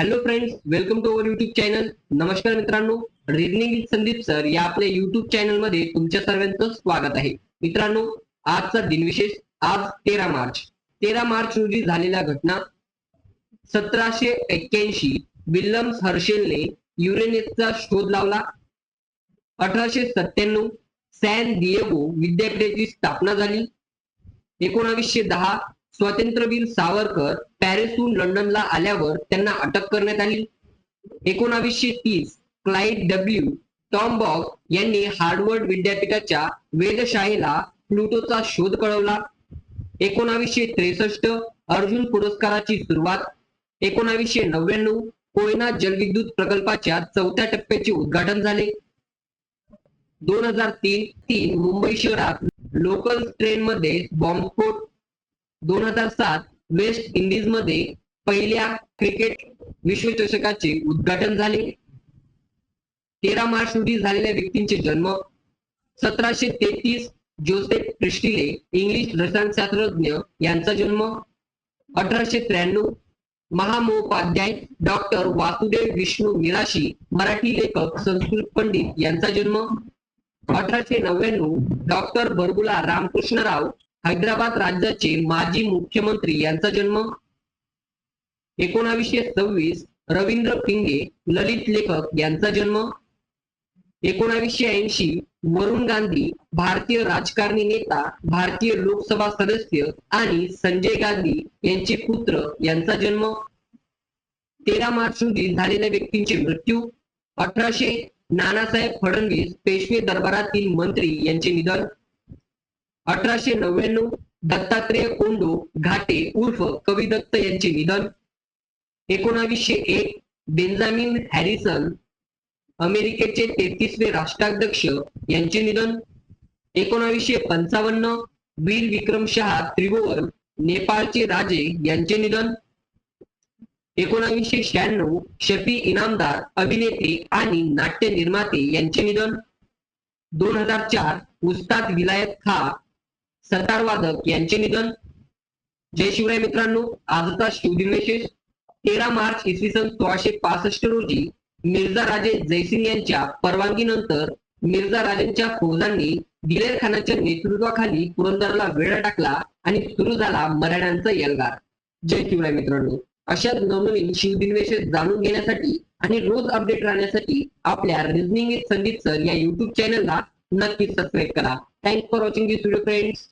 Hello friends welcome to our YouTube channel नमस्कार मित्रांनो reasoning Sandeep sir या आपल्या युट्यूब चॅनलमध्ये तुमच्या सर्वांचं स्वागत आहे. मित्रांनो आजचा दिनविशेष आज तेरा मार्च. तेरा मार्च रोजी झालेल्या घटना सतराशे एक्क्याऐंशी विल्यम्स हर्शेलने युरेनेसचा शोध लावला. अठराशे सत्त्याण्णव सॅन दिएगो विद्यापीठाची स्थापना झाली. एकोणावीसशे दहा स्वातंत्र्यवीर सावरकर पॅरिसहून लंडनला आल्यावर त्यांना अटक करण्यात आली. एकोणावीसशे तीस क्लाइड डब्ल्यू टॉमबॉग यांनी हार्वर्ड विद्यापीठाच्या वेधशाळेला प्लुटोचा शोध कळवला. एकोणावीसशे त्रेसष्ट अर्जुन पुरस्काराची सुरुवात. एकोणावीसशे नव्याण्णव कोयना जलविद्युत प्रकल्पाच्या चौथ्या टप्प्याचे उद्घाटन झाले. दोन हजार तीन तीन मुंबई शहरात लोकल ट्रेन मध्ये बॉम्बस्फोट दोन हजार सात वेस्ट इंडिजमध्ये पहिल्या क्रिकेट विश्वचषकाचे उद्घाटन झाले. तेरा मार्च रोजी झालेल्या व्यक्तींचे जन्म. सतराशे तेहतीस जोसेफ प्रिस्टिले इंग्लिश रसायनशास्त्रज्ञ यांचा जन्म. अठराशे त्र्याण्णव महामहोपाध्याय डॉक्टर वासुदेव विष्णू मिराशी मराठी लेखक संस्कृत पंडित यांचा जन्म. अठराशे नव्याण्णव डॉक्टर बरगुला रामकृष्णराव हैदराबाद राज्याचे माजी मुख्यमंत्री यांचा जन्म एकोणावीसशे सव्वीस रवींद्र पिंगे ललित लेखक यांचा जन्म एकोणावीसशे ऐंशी वरुण गांधी भारतीय राजकारणी नेता भारतीय लोकसभा सदस्य आणि संजय गांधी यांचे पुत्र यांचा जन्म तेरा मार्च रोजी झालेल्या व्यक्तींचे मृत्यू अठराशे नानासाहेब फडणवीस पेशवे दरबारातील मंत्री यांचे निधन अठराशे नव्याण्णव दत्तात्रेय कोंडो घाटे उर्फ कवी दत्त यांचे निधन. एकोणावीसशे एक बेंजामिन हॅरिसन अमेरिकेचे तेहतीसवे राष्ट्राध्यक्ष यांचे निधन. एकोणावीसशे पंचावन्न वीर विक्रम शहा त्रिभुवन नेपाळचे राजे यांचे निधन. एकोणावीसशे शहाण्णव शफी इनामदार अभिनेते आणि नाट्य निर्माते यांचे निधन. दोन हजार चार उस्ताद विलायत खा सतार वादक यांचे निधन. जय शिवराय मित्रांनो आजचा शिवदिन विशेष. तेरा मार्च इसवी सन सोळाशे पासष्ट रोजी मिर्झा राजे जयसिंग यांच्या परवानगीनंतर मिर्झा राजेंच्या फौजांनी दिलेर खानाच्या नेतृत्वाखाली पुरंदरला वेढा टाकला आणि सुरू झाला मराठ्यांचा यलगार. जय शिवराय मित्रांनो अशाच नवनवीन शिवदिनविशेष जाणून घेण्यासाठी आणि रोज अपडेट राहण्यासाठी आपल्या रिजनिंग विथ संगीत सर या युट्यूब चॅनलला नक्कीच सबस्क्राईब करा. Thanks for watching this video friends.